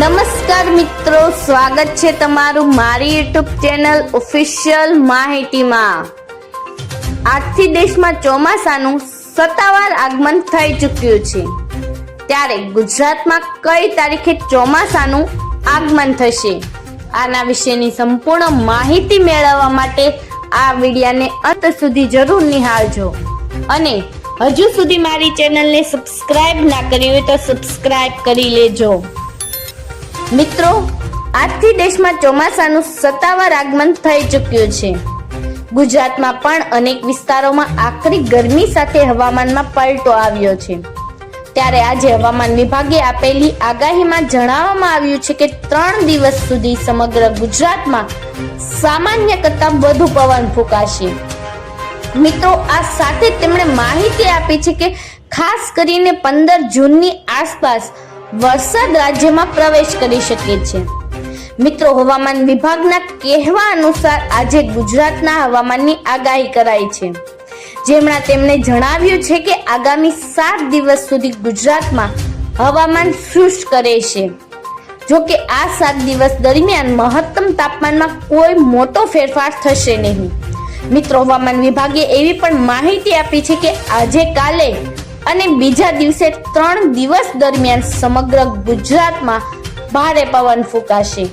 નમસ્કાર મિત્રો, સ્વાગત છે તમારું મારી યુટ્યુબ ચેનલ ઓફિશિયલ માહિતીમાં. આજથી દેશમાં ચોમાસાનું સત્તાવાર આગમન થઈ ચૂક્યું છે. ત્યારે ગુજરાતમાં કઈ તારીખે ચોમાસાનું આગમન થશે? આના વિશેની સંપૂર્ણ માહિતી મેળવવા માટે આ વિડિયાને અંત સુધી જરૂર નિહાળજો. અને હજુ સુધી મારી ચેનલને સબસ્ક્રાઇબ ના કરી હોય તો સબસ્ક્રાઇબ કરી લેજો. મિત્રો, આજથી દેશમાં ચોમાસાનું સત્તાવાર આગમન થઈ ચૂક્યું છે. ગુજરાતમાં પણ અનેક વિસ્તારોમાં આકરી ગરમી સાથે હવામાનમાં પલટો આવ્યો છે. ત્યારે આજે હવામાન વિભાગે આપેલી આગાહીમાં જણાવવામાં આવ્યું છે કે ત્રણ દિવસ સુધી સમગ્ર ગુજરાતમાં સામાન્ય કરતાં વધુ પવન ફૂંકાશે. મિત્રો, આ સાથે તેમણે માહિતી આપી છે કે ખાસ કરીને પંદર જૂનની આસપાસ વરસાદ રાજ્યમાં પ્રવેશ કરી શકે છે. મિત્રો, હવામાન વિભાગના કહેવા અનુસાર આજે ગુજરાતના હવામાનની આગાહી કરાઈ છે. જેમણે તેમણે જણાવ્યું છે કે આગામી સાત દિવસ સુધી ગુજરાતમાં હવામાન શુષ્ક રહેશે. જો કે આ સાત દિવસ દરમિયાન મહત્તમ તાપમાનમાં કોઈ મોટો ફેરફાર થશે નહીં. મિત્રો, હવામાન વિભાગે એવી પણ માહિતી આપી છે કે આજે કાલે અને બીજા દિવસે ત્રણ દિવસ દરમિયાન સમગ્ર ગુજરાતમાં ભારે પવન ફૂંકાશે.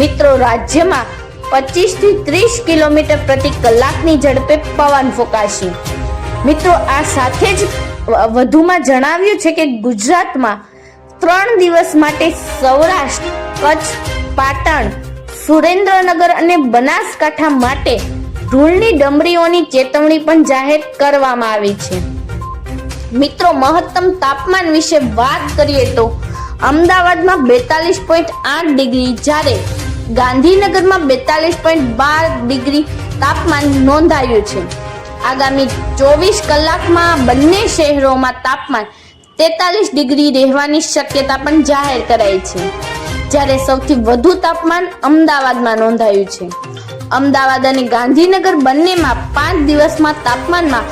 મિત્રો, રાજ્યમાં પચીસથી ત્રીસ કિલોમીટર પ્રતિ કલાકની ઝડપે પવન ફૂંકાશે. મિત્રો, આ સાથે જ વધુમાં જણાવ્યું છે કે ગુજરાતમાં ત્રણ દિવસ માટે સૌરાષ્ટ્ર, કચ્છ, પાટણ, સુરેન્દ્રનગર અને બનાસકાંઠા માટે ધૂળની ડમરીઓની ચેતવણી પણ જાહેર કરવામાં આવી છે. મિત્રો, મહત્તમ તાપમાન વિશે વાત કરીએ તો અમદાવાદમાં બેતાલીસ પોઈન્ટ આઠ ડિગ્રી, જ્યારે ગાંધીનગરમાં બેતાલીસ પોઈન્ટ બાર ડિગ્રી તાપમાન નોંધાયું છે. આગામી ચોવીસ કલાકમાં બંને શહેરોમાં તાપમાન તેતાલીસ ડિગ્રી રહેવાની શક્યતા પણ જાહેર કરાઈ છે. જ્યારે સૌથી વધુ તાપમાન અમદાવાદમાં નોંધાયું છે. અમદાવાદ અને ગાંધીનગર બંનેમાં પાંચ દિવસમાં તાપમાનમાં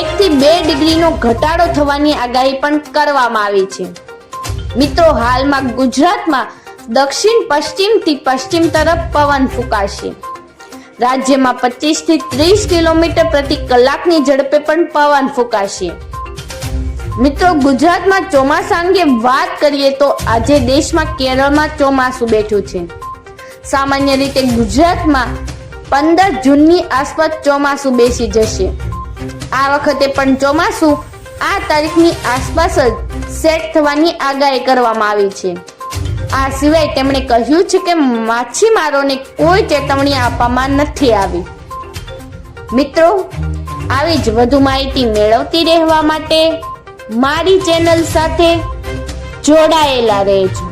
એકથી બે ડિગ્રીનો ઘટાડો થવાની આગાહી પણ કરવામાં આવી છે. મિત્રો, હાલમાં ગુજરાતમાં દક્ષિણ પશ્ચિમથી પશ્ચિમ તરફ પવન ફૂંકાશે. રાજ્યમાં પચીસથી ત્રીસ કિલોમીટર પ્રતિ કલાકની ઝડપે પણ પવન ફૂંકાશે. મિત્રો, ગુજરાતમાં ચોમાસા અંગે વાત કરીએ તો આજે દેશમાં કેરળમાં ચોમાસું બેઠું છે. સામાન્ય રીતે ગુજરાતમાં પંદર જૂનની આસપાસ ચોમાસું બેસી જશે. આ વખતે પણ ચોમાસું આ તારીખની આસપાસ જ સેટ થવાની આગાહી કરવામાં આવી છે. આ સિવાય તેમણે કહ્યું છે કે માછીમારોને કોઈ ચેતવણી આપવામાં નથી આવી. મિત્રો, આવી જ વધુ માહિતી મેળવતી રહેવા માટે મારી ચેનલ સાથે જોડાયેલા રહેજો.